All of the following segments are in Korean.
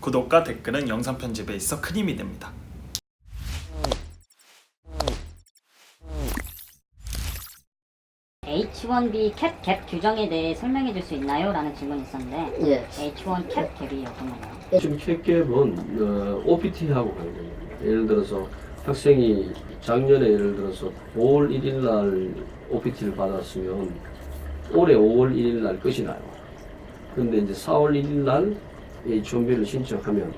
구독과 댓글은 영상 편집에 있어 큰 힘이 됩니다. H1B 캡 갭 규정에 대해 설명해 줄 수 있나요? 라는 질문이 있었는데 예. H1 캡 갭이 어떤 건가요? 지금 캡갭은 어, OPT하고 관계입니다. 예를 들어서 학생이 작년에 예를 들어서 5월 1일 날 OPT를 받았으면 올해 5월 1일 날 끝이 나요. 근데 이제 4월 1일 날 H1B를 신청하면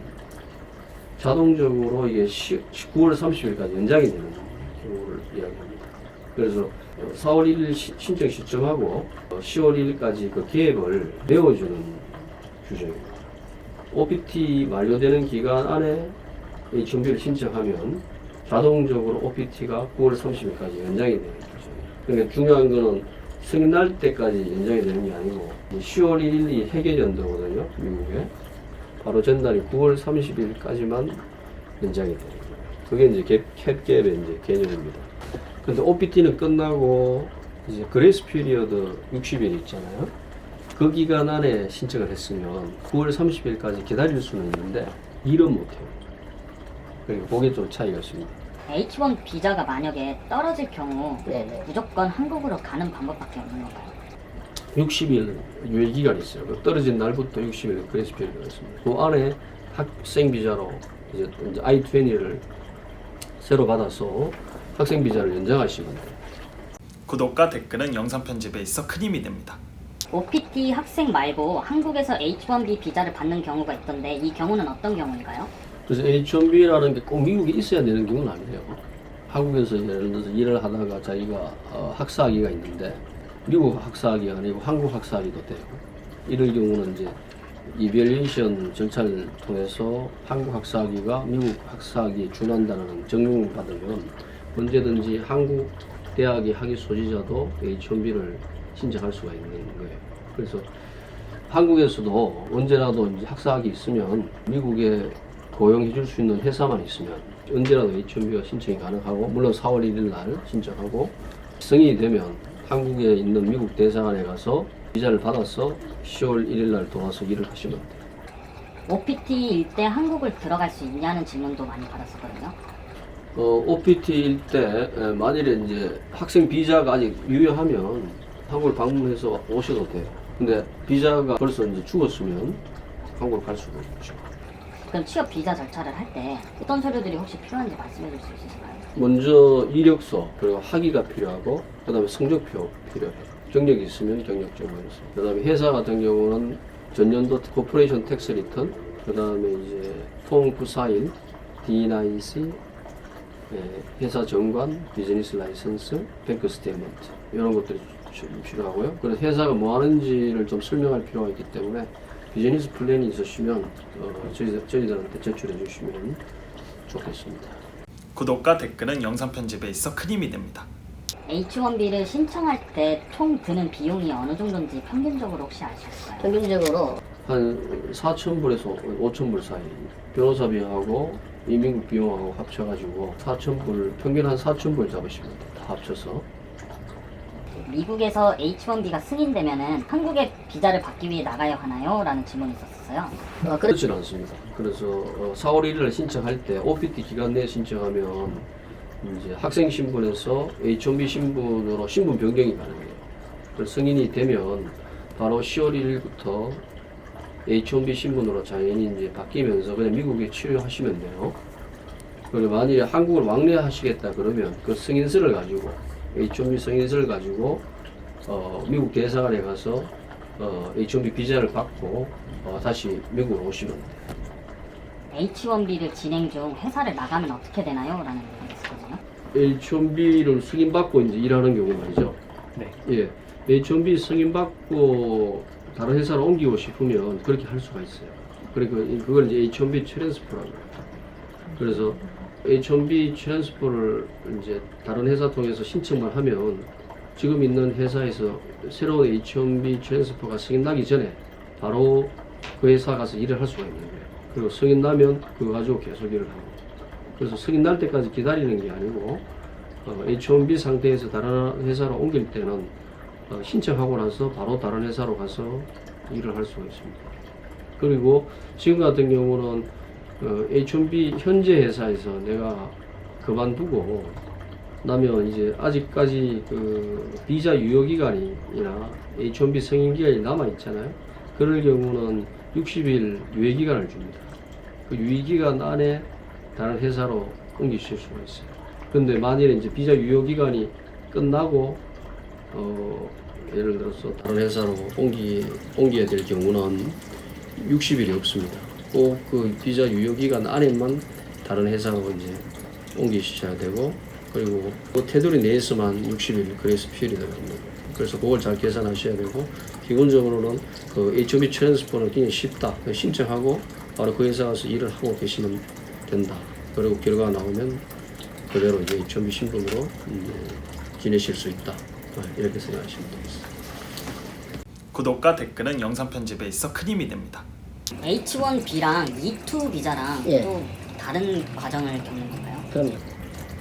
자동적으로 이게 10, 9월 30일까지 연장이 되는 경우를 이야기합니다. 그래서 4월 1일 시- 신청 시점하고 10월 1일까지 그 갭을 메워주는 규정입니다. OPT 만료되는 기간 안에 H1B를 신청하면 자동적으로 OPT가 9월 30일까지 연장이 되는 거죠. 그러니까 중요한 거는 승인 날 때까지 연장이 되는 게 아니고 10월 1일이 해결연도거든요, 미국에. 바로 전날이 9월 30일까지만 연장이 되는 거예요. 그게 이제 캡, 캡갭의 이제 개념입니다. 근데 OPT는 끝나고 이제 그레이스 피리어드 60일 있잖아요. 그 기간 안에 신청을 했으면 9월 30일까지 기다릴 수는 있는데 일은 못해요. 그리고 그게 좀 차이가 있습니다. H1 비자가 만약에 떨어질 경우 네네. 무조건 한국으로 가는 방법밖에 없는 건가요? 60일 유예 기간이 있어요. 그 떨어진 날부터 60일 그레이스 피리어드가 있습니다. 그 안에 학생 비자로 이제 이제 I-20를 새로 받아서 학생 비자를 연장하시면 돼요. 구독과 댓글은 영상 편집에 있어 큰 힘이 됩니다. OPT 학생 말고 한국에서 H1B 비자를 받는 경우가 있던데 이 경우는 어떤 경우인가요? 그래서 H1B라는 게 꼭 미국에 있어야 되는 경우는 아니에요. 한국에서 예를 들어서 일을 하다가 자기가 어, 학사학위가 있는데 미국 학사학위가 아니고 한국 학사학위도 돼요. 이럴 경우는 이제 이별레이션 절차를 통해서 한국 학사학위가 미국 학사학위에 준한다는 증명을 받으면 언제든지 한국 대학의 학위 소지자도 H1B를 신청할 수가 있는 거예요. 그래서 한국에서도 언제라도 이제 학사학위 있으면 미국에 고용해 줄 수 있는 회사만 있으면 언제라도 H1B가 신청이 가능하고 물론 4월 1일 날 신청하고 승인이 되면 한국에 있는 미국 대사관에 가서 비자를 받아서 10월 1일 날 돌아서 일을 하시면 돼요. OPT일 때 한국을 들어갈 수 있냐는 질문도 많이 받았었거든요. 어, OPT일 때 에, 만일에 이제 학생 비자가 아직 유효하면 한국을 방문해서 오셔도 돼요. 근데 비자가 벌써 이제 죽었으면 한국을 갈 수가 없죠. 그럼 취업 비자 절차를 할 때 어떤 서류들이 혹시 필요한지 말씀해 줄 수 있으실까요? 먼저 이력서 그리고 학위가 필요하고 그다음에 성적표 필요해요. 경력이 있으면 경력증을 있어. 그다음에 회사 같은 경우는 전년도 코퍼레이션 텍스 리턴 그다음에 이제 폼 941 D9C 예, 회사 정관, 비즈니스 라이선스, 뱅크 스테이먼트 이런 것들이 좀 필요하고요. 그래서 회사가 뭐 하는지를 좀 설명할 필요가 있기 때문에 비즈니스 플랜이 있으시면 어, 저희, 저희들한테 제출해 주시면 좋겠습니다. 구독과 댓글은 영상 편집에 있어 큰 힘이 됩니다. H1B를 신청할 때 총 드는 비용이 어느 정도인지 평균적으로 혹시 아실까요? 평균적으로 한 4,000불에서 5,000불 사이 변호사 비용하고 이민국 비용하고 합쳐가지고 4,000불 평균 한 4,000불 잡으시면 돼요. 다 합쳐서 미국에서 H1B가 승인되면은 한국에 비자를 받기 위해 나가야 하나요? 라는 질문이 있었어요. 어, 그래 그렇지는 않습니다. 그래서 어, 4월 1일 신청할 때 OPT 기간 내에 신청하면 이제 학생 신분에서 H1B 신분으로 신분 변경이 가능해요. 그래서 승인이 되면 바로 10월 1일부터 H1B 신분으로 장애인이 이제 바뀌면서 그냥 미국에 치료하시면 돼요. 그리고 만일에 한국을 왕래하시겠다 그러면 그 승인서를 가지고 H1B 승인서를 가지고 어, 미국 대사관에 가서 어, H1B 비자를 받고 어, 다시 미국으로 오시면 돼요. H1B를 진행 중 회사를 나가면 어떻게 되나요? 라는 질문이 있었거든요. H1B를 승인받고 이제 일하는 경우 말이죠. 네. 예. H1B 승인받고 다른 회사로 옮기고 싶으면 그렇게 할 수가 있어요. 그러니까 그걸 이제 H1B 트랜스퍼라고 해요. 그래서 H1B 트랜스퍼를 이제 다른 회사 통해서 신청만 하면 지금 있는 회사에서 새로운 H1B 트랜스퍼가 승인 나기 전에 바로 그 회사 가서 일을 할 수가 있는 거예요. 그리고 승인 나면 그거 가지고 계속 일을 하고. 그래서 승인 날 때까지 기다리는 게 아니고 어, H1B 상태에서 다른 회사로 옮길 때는 어, 신청하고 나서 바로 다른 회사로 가서 일을 할 수가 있습니다. 그리고 지금 같은 경우는 어, H1B 현재 회사에서 내가 그만두고 나면 이제 아직까지 그 비자 유효 기간이나 H1B 승인 기간이 남아 있잖아요. 그럴 경우는 60일 유예 기간을 줍니다. 그 유예 기간 안에 다른 회사로 옮기실 수가 있어요. 근데 만일에 이제 비자 유효 기간이 끝나고 어 예를 들어서 다른 회사로 옮기 옮겨야 될 경우는 60일이 없습니다. 꼭 그 비자 유효 기간 안에만 다른 회사로 이제 옮기셔야 되고 그리고 그 테두리 내에서만 60일 그레이스 들어갑니다. 그래서 그걸 잘 계산하셔야 되고 기본적으로는 그 H1B 트랜스퍼는 굉장히 쉽다. 신청하고 바로 그 회사 가서 일을 하고 계시면 된다. 그리고 결과가 나오면 그대로 이제 H1B 신분으로 지내실 수 있다. 아, 이렇게 생각하시면 되겠습니다. 구독과 댓글은 영상 편집에 있어 큰 힘이 됩니다. H1B랑 E2 비자랑 예. 또 다른 과정을 겪는 건가요? 그럼요.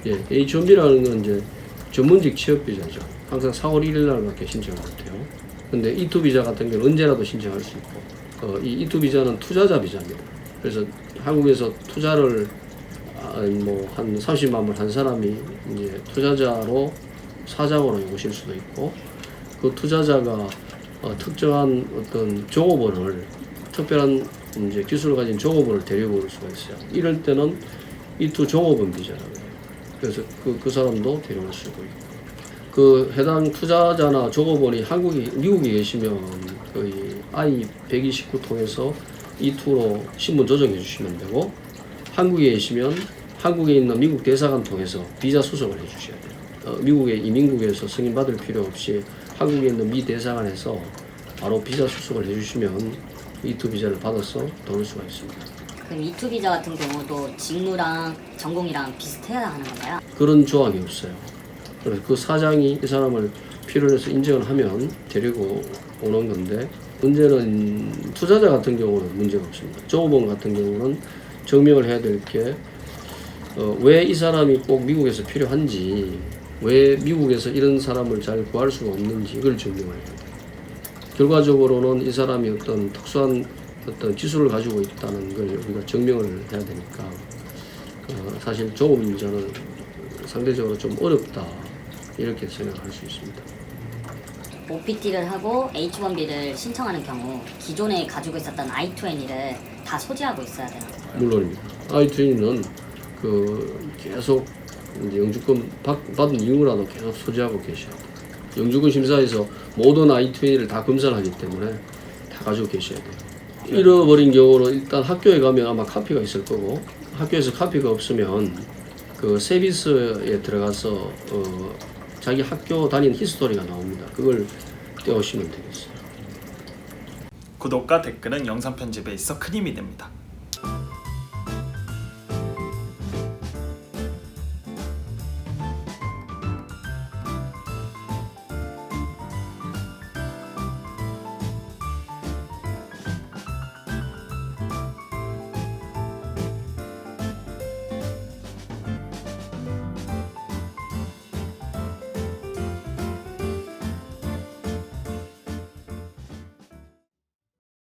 예, H1B라는 건 이제 전문직 취업 비자죠. 항상 4월 1일 날밖에 신청을 못해요. 근데 E2 비자 같은 경우는 언제라도 신청할 수 있고, 어, 이 E2 비자는 투자자 비자입니다. 그래서 한국에서 투자를 아, 뭐한 30만 불 한 사람이 이제 투자자로 사장으로 오실 수도 있고, 그 투자자가 어, 특정한 어떤 종업원을 특별한 이제 기술을 가진 종업원을 데리고 올 수가 있어요. 이럴 때는 E2 종업원 비자라고 해요. 그래서 그, 그 사람도 데려올 수도 있고. 그 해당 투자자나 종업원이 한국이 미국에 계시면 거의 I-129 통해서 E2로 신분 조정해 주시면 되고 한국에 계시면 한국에 있는 미국 대사관 통해서 비자 수속을 해 주셔야 돼요. 어, 미국의 이민국에서 승인 받을 필요 없이 한국에 있는 미 대사관에서 바로 비자 수속을 해 주시면 E2 비자를 받아서 들어올 수가 있습니다. 그럼 E2 비자 같은 경우도 직무랑 전공이랑 비슷해야 하는 건가요? 그런 조항이 없어요. 그래서 그 사장이 이 사람을 필요로 해서 인정을 하면 데리고 오는 건데 문제는 투자자 같은 경우는 문제가 없습니다. 종업원 같은 경우는 증명을 해야 될게 어, 왜 이 사람이 꼭 미국에서 필요한지 왜 미국에서 이런 사람을 잘 구할 수가 없는지 이걸 증명을 해야 돼요. 결과적으로는 이 사람이 어떤 특수한 어떤 기술을 가지고 있다는 걸 우리가 증명을 해야 되니까 어, 사실 종업 비자는 상대적으로 좀 어렵다 이렇게 생각할 수 있습니다. OPT를 하고 H1B를 신청하는 경우 기존에 가지고 있었던 I2N을 다 소지하고 있어야 되는 거예요. 물론입니다. I2N은 그 계속 이제 영주권 받, 받은 이후라도 계속 소지하고 계셔야 돼요. 영주권 심사에서 모든 I2N을 다 검사를 하기 때문에 다 가지고 계셔야 돼요. 잃어버린 경우는 일단 학교에 가면 아마 카피가 있을 거고 학교에서 카피가 없으면 그 세비스에 들어가서 어, 자기 학교 다닌 히스토리가 나옵니다. 그걸 떼오시면 되겠어요. 구독과 댓글은 영상 편집에 있어 큰 힘이 됩니다.